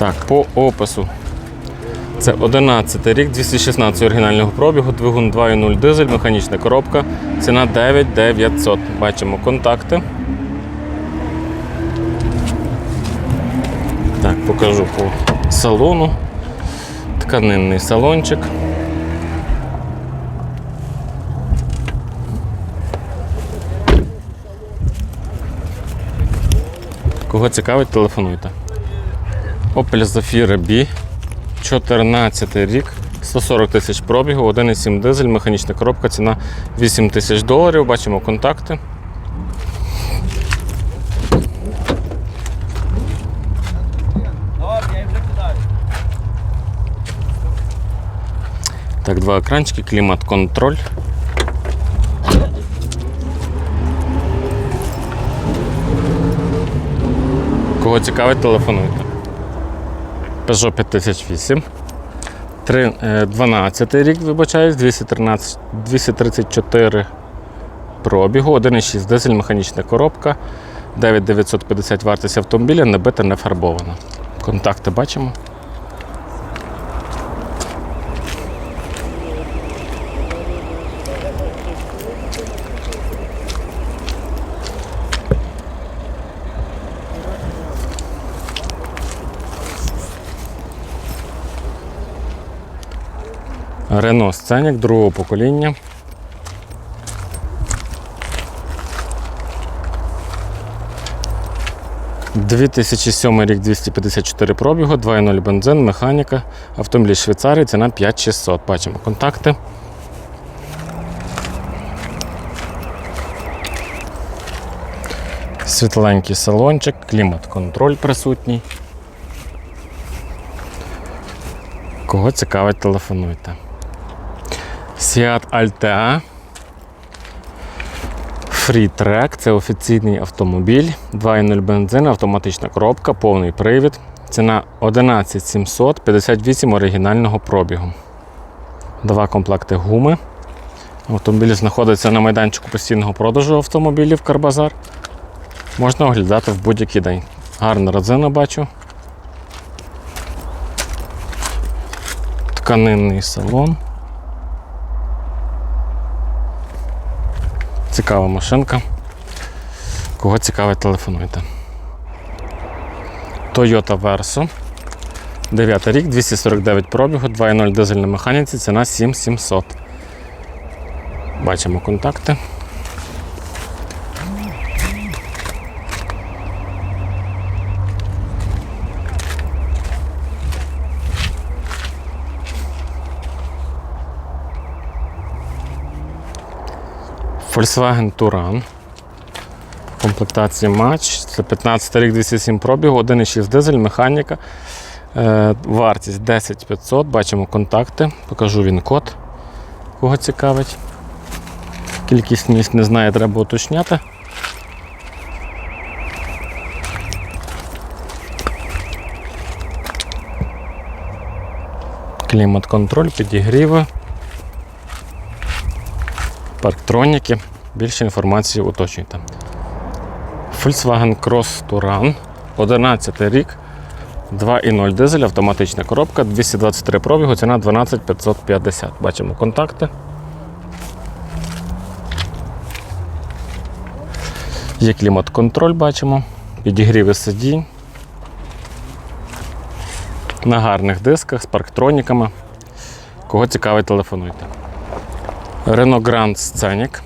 Так, по опису. Це 11 рік, 216 оригінального пробігу, двигун 2.0 дизель, механічна коробка. Ціна 9900. Бачимо контакти. Так, покажу по салону. Тканинний салончик. Кого цікавить, телефонуйте. Opel Zafira B, 14 рік, 140 тисяч пробігу, 1,7 дизель, механічна коробка, ціна 8 тисяч доларів. Бачимо контакти. Так, два екранчики, клімат-контроль. Кого цікавить, телефонуйте. Peugeot 5008. Е, 12 рік, вибачаюсь, 213, 234 пробігу, 1,6 дизель, механічна коробка, 9950 вартість автомобіля, набита, не фарбована. Контакти бачимо. Renault Scenic другого покоління. – 2007 рік 254 пробігу, 2.0 бензин, механіка, автомобіль Швейцарії, ціна 5600. Бачимо контакти. Світленький салончик, клімат-контроль присутній. Кого цікавить, телефонуйте. Seat Altea. Freetrack це офіційний автомобіль, 2.0 бензин, автоматична коробка, повний привід. Ціна 11700, 58 оригінального пробігу. Два комплекти гуми. Автомобіль знаходиться на майданчику постійного продажу автомобілів Карбазар. Можна оглядати в будь-який день. Гарна резина бачу. тканинний салон. Цікава машинка. Кого цікавить, телефонуйте. Toyota Verso. 9 рік, 249 пробігу, 2.0 дизель на механіці, ціна 7700. Бачимо контакти. Volkswagen Touran. В комплектації матч. Це 15 рік 207 пробігу, 1,6 дизель, механіка. Е, вартість 10500. Бачимо контакти. Покажу він код, кого цікавить. Кількість місць не знаю, треба уточняти. Клімат-контроль, підігріви. Парктроніки. Більше інформації уточнюйте. Volkswagen Cross Touran, 11 рік, 2.0 дизель, автоматична коробка, 223 пробігу, ціна 12550. Бачимо контакти. Є клімат-контроль, бачимо, підігріви сидінь. На гарних дисках з парктроніками. Кого цікавить, телефонуйте. Renault Grand Scenic.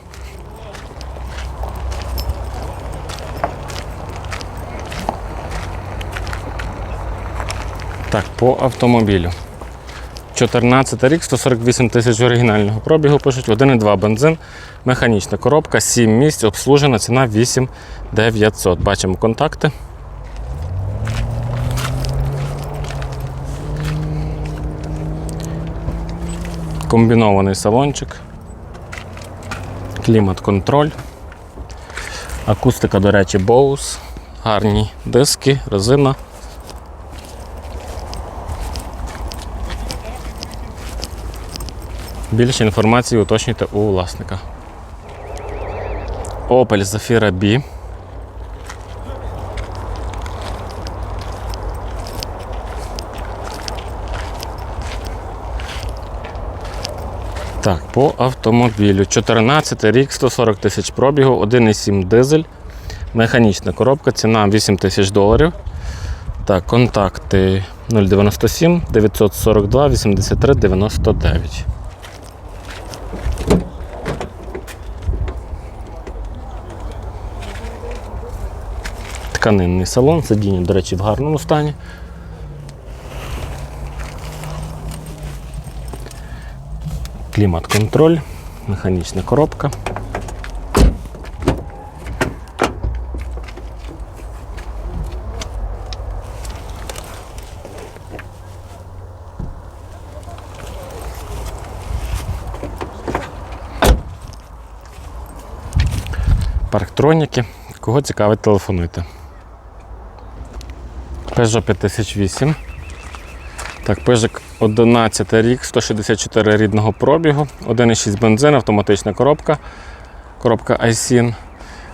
Так, по автомобілю. 14 рік, 148 тисяч оригінального пробігу пишуть, 1,2 бензин, механічна коробка, 7 місць, обслужена, ціна 8 900. Бачимо контакти. Комбінований салончик, клімат-контроль, акустика, до речі, Bose, гарні диски, резина. Більше інформації уточнюйте у власника. Opel Zafira B. Так, по автомобілю. 14 рік, 140 тисяч пробігу, 1,7 дизель, механічна коробка, ціна 8 тисяч доларів. Так, контакти 097 942 83 99. Тканинний салон, сидіння, до речі, в гарному стані. Клімат-контроль, механічна коробка. Парктроніки. Кого цікавить, телефонуйте. Peugeot 5008. Так, Peugeot 11 рік, 164 рідного пробігу, 1,6 бензин, автоматична коробка. Коробка iSIN.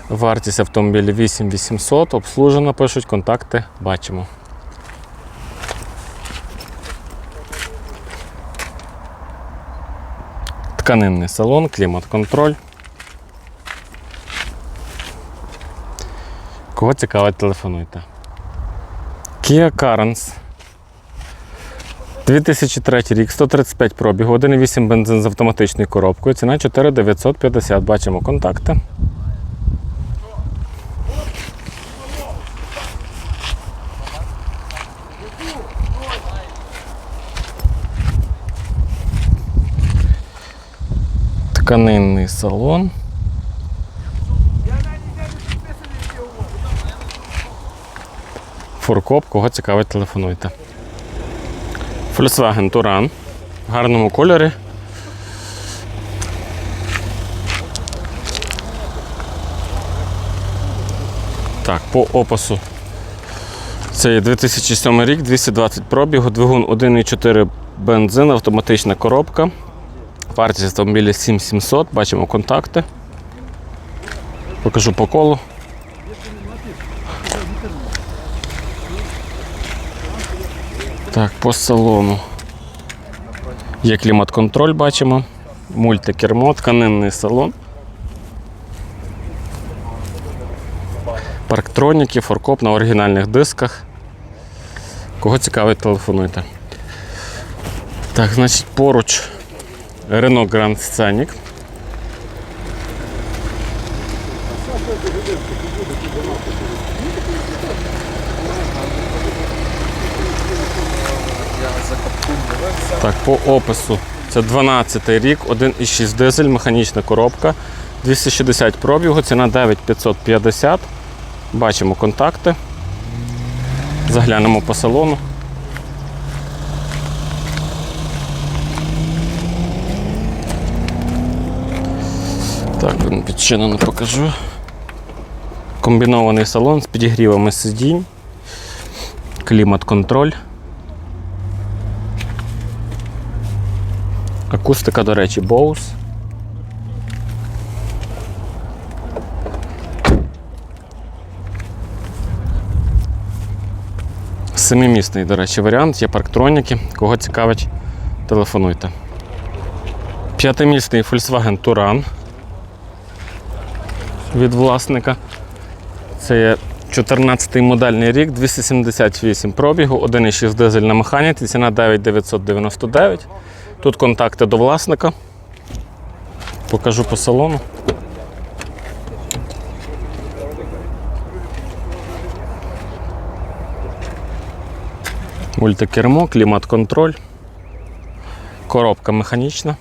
Вартість автомобіля 8800, обслужено, пишуть, контакти бачимо. Тканинний салон, клімат-контроль. Кого цікавить, телефонуйте. Kia Carens. 2003 рік, 135 пробігу, 1,8 бензин з автоматичною коробкою, ціна 4950. Бачимо контакти. Тканинний салон. Фуркоп, кого цікавить, телефонуйте. Volkswagen Touran в гарному кольорі. Так, по опису. Це є 2007 рік, 220 пробігу, двигун 1,4 бензин, автоматична коробка. Вартість автомобіля 7700, бачимо контакти. Покажу по колу. Так, по салону. Є клімат-контроль, бачимо. Мультикермо, тканинний салон. Парктроніки, форкоп на оригінальних дисках. Кого цікавить, телефонуйте. Так, значить, поруч Renault Grand Scenic. Так, по опису. Це 12 рік, 1,6 дизель, механічна коробка, 260 пробігу, ціна 9550. Бачимо контакти. Заглянемо по салону. Так, він підчинено покажу. Комбінований салон з підігрівами сидінь, клімат-контроль. Акустика, до речі, Bose. Семимісний, до речі, варіант, є парктроніки. Кого цікавить, телефонуйте. П'ятимісний Volkswagen Touran від власника. Це є 14 модельний рік, 278 пробігу, 1,6 дизель на механіці, ціна 9999. Тут контакти до власника. Покажу по салону. Мультикермо, клімат-контроль, коробка механічна.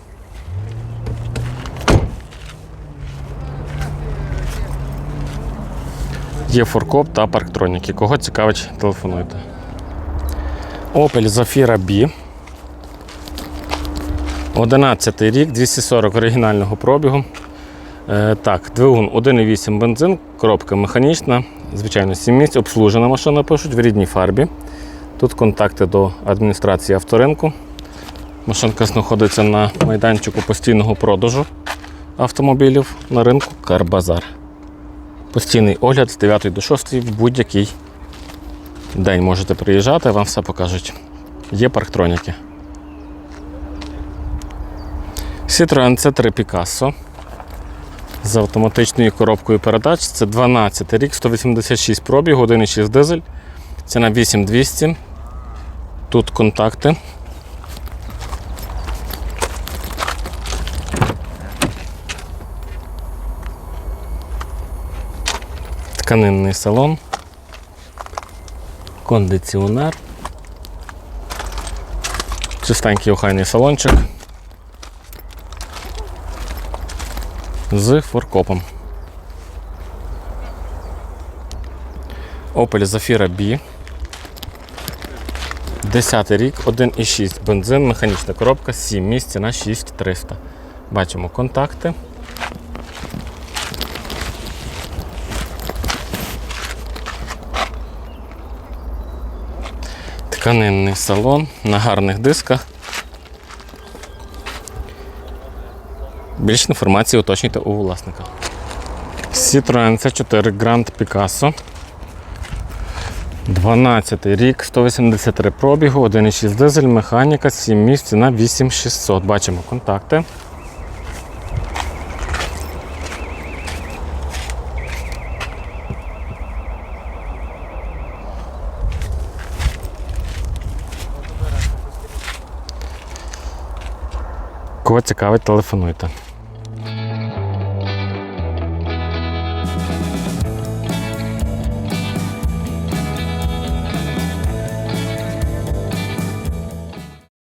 Є форкоп та парктроніки. Кого цікавить, телефонуйте. Opel Zafira B. 11 рік, 240 оригінального пробігу. Е, так, двигун 1,8 бензин, коробка механічна, звичайно, 7 місць, обслужена машина пишуть в рідній фарбі. Тут контакти до адміністрації авторинку. Машинка знаходиться на майданчику постійного продажу автомобілів на ринку Карбазар. Постійний огляд з 9 до 6 в будь-який день можете приїжджати, вам все покажуть. Є парктроніки. Citroen C3 Picasso з автоматичною коробкою передач. Це 12 рік, 186 пробіг, 1,6 дизель. Ціна 8200. Тут контакти. Тканинний салон. Кондиціонер. Чистенький охайний салончик. З форкопом. Opel Zafira B. 10 рік, 1,6 бензин, механічна коробка, 7 місць на 6300. Бачимо контакти. Тканинний салон на гарних дисках. Більше інформації уточнюйте у власника. Citroen C4 Grand Picasso. 12 рік, 183 пробігу, 1,6 дизель, механіка, 7 місць на 8600. Бачимо контакти. Кого цікавить, телефонуйте.